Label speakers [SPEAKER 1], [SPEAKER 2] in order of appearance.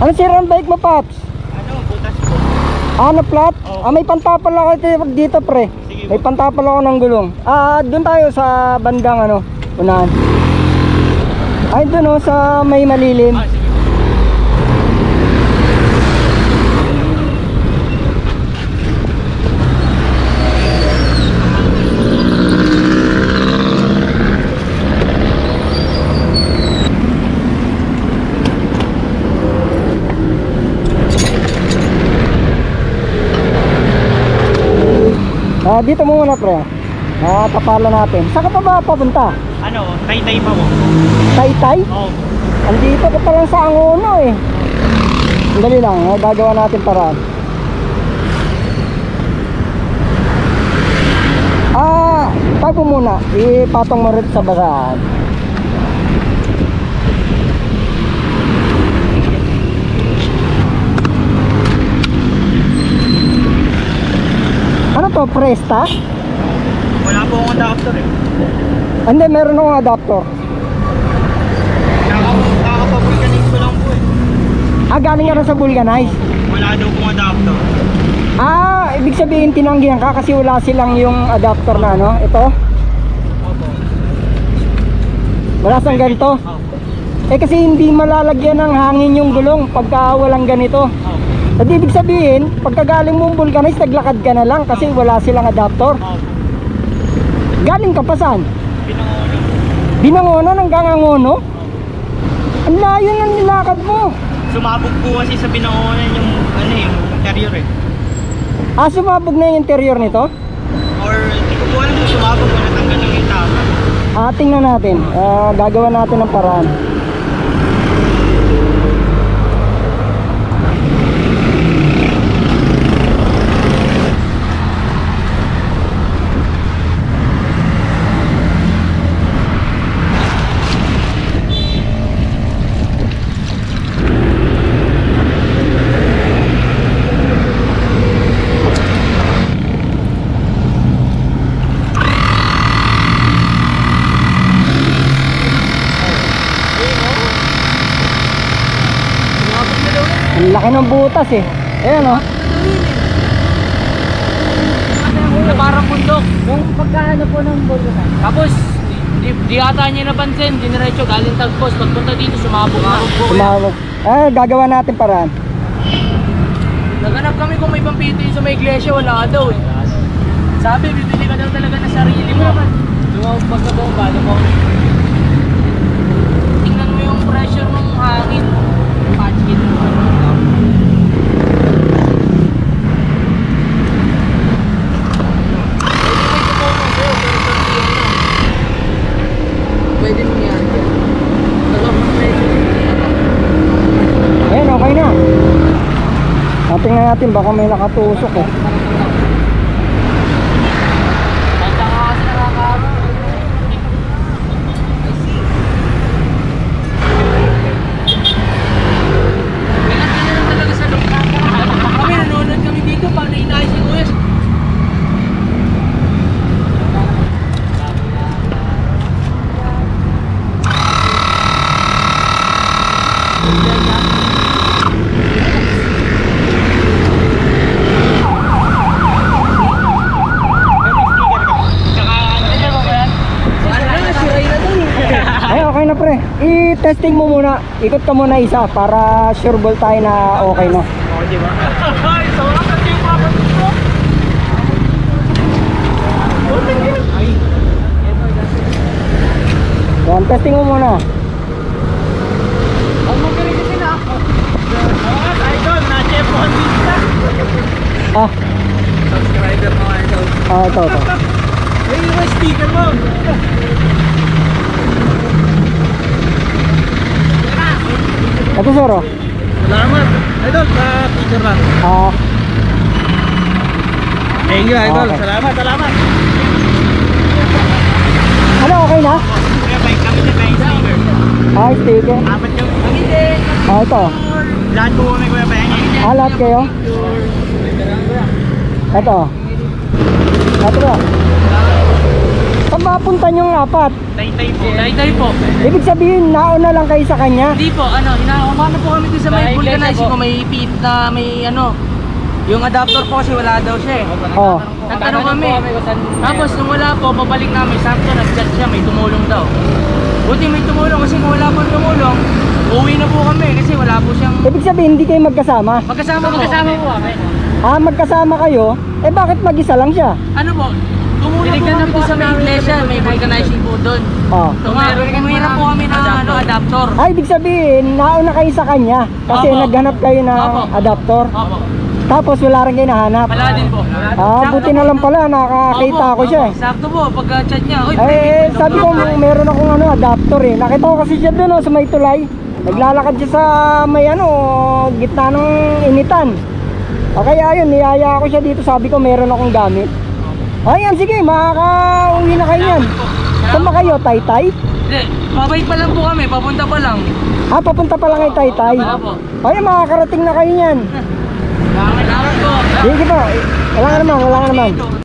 [SPEAKER 1] Ano sira ang bike mo, Paps?
[SPEAKER 2] Ano, butas po.
[SPEAKER 1] Ano flat?
[SPEAKER 2] Oo.
[SPEAKER 1] Ah, may pantapal ako dito, dito pre.
[SPEAKER 2] Sige
[SPEAKER 1] May pantapal ako ng gulong. Ah, doon tayo sa bandang ano, unahan. Ay, doon oh, sa may malilim.
[SPEAKER 2] Ah, sige
[SPEAKER 1] Ah, dito muna pre. Ah, natin. Saan ka pa ba papunta?
[SPEAKER 2] Ano, tay-tay pa po.
[SPEAKER 1] Taytay?
[SPEAKER 2] Oo.
[SPEAKER 1] Andito ka pa lang sa Angono eh. Dali lang, ah, gagawa natin paraan. Ah, tago muna. Ipatong mo rin sa basaan. To, Presta?
[SPEAKER 2] Wala po akong adapter eh.
[SPEAKER 1] Hindi, meron akong adapter.
[SPEAKER 2] Nakakapag-vulcanize ko lang po eh.
[SPEAKER 1] Ah, galing ka na sa Vulcanize.
[SPEAKER 2] Wala daw pong adapter.
[SPEAKER 1] Ah, ibig sabihin tinanggihan ka kasi wala silang yung adapter na ano, ito.
[SPEAKER 2] Opo.
[SPEAKER 1] Wala sang ganito.
[SPEAKER 2] Opo.
[SPEAKER 1] Eh kasi hindi malalagyan ng hangin yung gulong pagka walang ganito.
[SPEAKER 2] Opo.
[SPEAKER 1] At ibig sabihin, pagka galing mo vulcanize, naglakad ka na lang kasi wala silang adapter. Galing ka pa saan?
[SPEAKER 2] Pinangono.
[SPEAKER 1] Binangonan hanggang Angono? Ang layo ng nilakad mo.
[SPEAKER 2] Sumabog po kasi sa pinangonan yung ano eh, yung interior eh.
[SPEAKER 1] Ah, sumabog na yung interior nito?
[SPEAKER 2] Or hindi ko po alam kung sumabog o natanggal lang yung tama.
[SPEAKER 1] Ah, tingnan natin. Ah, gagawa natin ng paraan. Ang laki ng butas eh. Ayan oh.
[SPEAKER 3] Na parang bundok.
[SPEAKER 1] Yung pagkaano po ng vulcanize?
[SPEAKER 3] Tapos, di, di ata niya napansin, diniretso galing tagpos. Pagpunta dito, sumabog na.
[SPEAKER 1] Sumabog. Ah, gagawa natin paraan.
[SPEAKER 3] Naganap kami kung may pampito sa may iglesia, wala daw eh. Sabi, bibili ka daw talaga ng sarili mo. Lumawag pagkabomba, lumawag. Tingnan mo yung pressure ng hangin. Patchkin mo. Pwede mo yan. Dalawang pressure.
[SPEAKER 1] Ayan, okay na. Ah, tingnan natin, baka may nakatusok eh.
[SPEAKER 3] Basta ka kasi nakakaano. Kailan ka na lang talaga sa loob. Kami nanonood kami dito, paano inayos si Kuya?
[SPEAKER 2] May sticker ka. Tsaka ano.
[SPEAKER 3] Ano na, siray na to
[SPEAKER 1] na pre. I-testing mo muna. Ikot ka muna isa para sure ball tayo na okay na.
[SPEAKER 2] Oo, di ba? Sa wala kasi yung
[SPEAKER 1] testing mo muna.
[SPEAKER 3] Mo kasi na ako.
[SPEAKER 2] mga idol, na Chef Honda.
[SPEAKER 1] Ah,
[SPEAKER 2] Subscriber mga idol.
[SPEAKER 1] ah ito, ito.
[SPEAKER 2] Ay, yung sticker mo.
[SPEAKER 1] Ito sir, oh.
[SPEAKER 2] Salamat. Idol, sa picture lang.
[SPEAKER 1] Ah,
[SPEAKER 2] Thank you, idol.
[SPEAKER 1] Okay.
[SPEAKER 2] Salamat, salamat.
[SPEAKER 1] ano, okay na?
[SPEAKER 2] Kami na may sticker.
[SPEAKER 1] Ah, sticker.
[SPEAKER 2] Apat yung
[SPEAKER 1] Ah, ito.
[SPEAKER 2] lahat po kami kuya pahingi.
[SPEAKER 1] Ah, lahat kayo? Ito. Ito ba? Papunta niyong apat?
[SPEAKER 2] Tay-tay po.
[SPEAKER 3] Tay-tay po.
[SPEAKER 1] Ibig sabihin, nauna lang kayo sa kanya?
[SPEAKER 3] Hindi po, ano, hinakamano po kami dun sa may vulcanizing
[SPEAKER 2] po.
[SPEAKER 3] ko, may pit na may ano, yung adapter po kasi wala daw siya eh.
[SPEAKER 1] Oh.
[SPEAKER 3] Nagtanong kami. Tapos nung wala po, pabalik namin, sakto nag-chat siya, may tumulong daw. Buti may tumulong kasi kung wala pong tumulong, uwi na po kami kasi wala po siyang...
[SPEAKER 1] Ibig sabihin, hindi kayo magkasama?
[SPEAKER 3] Magkasama po. Magkasama po kami.
[SPEAKER 1] Ah, magkasama kayo? Eh bakit mag-isa lang siya?
[SPEAKER 3] Ano po, tumulong po kami dun sa may iglesia, may vulcanizing po doon.
[SPEAKER 1] Oh.
[SPEAKER 3] Tumira po kami ng ano, adapter.
[SPEAKER 1] Ah, ibig sabihin, nauna kayo sa kanya kasi
[SPEAKER 3] Opo.
[SPEAKER 1] naghanap kayo ng
[SPEAKER 3] Opo.
[SPEAKER 1] adapter.
[SPEAKER 3] Opo.
[SPEAKER 1] Tapos wala rin kayo nahanap.
[SPEAKER 3] Wala din po.
[SPEAKER 1] Ah,
[SPEAKER 3] Sakto
[SPEAKER 1] buti
[SPEAKER 3] po.
[SPEAKER 1] na lang pala, nakakita
[SPEAKER 3] Opo,
[SPEAKER 1] ko siya eh.
[SPEAKER 3] opo. Sakto po, pagka-chat niya, Uy,
[SPEAKER 1] Eh, sabi ko, meron akong ano, adapter eh. Nakita ko kasi siya doon oh, sa may tulay. Naglalakad siya sa may ano, gitna ng initan. O kaya ayun, niyaya ko siya dito. Sabi ko, meron akong gamit. Ayan, sige, makaka-uwi na kayo yan. Saan ba kayo, Taytay?
[SPEAKER 3] Hindi, mabait pa lang po kami, papunta pa lang.
[SPEAKER 1] Ah, papunta pa lang kay Taytay.
[SPEAKER 3] Opo.
[SPEAKER 1] Ayun, makakarating na kayo yan.
[SPEAKER 3] Kailangan po.
[SPEAKER 1] Sige po, wala nga naman, wala nga naman.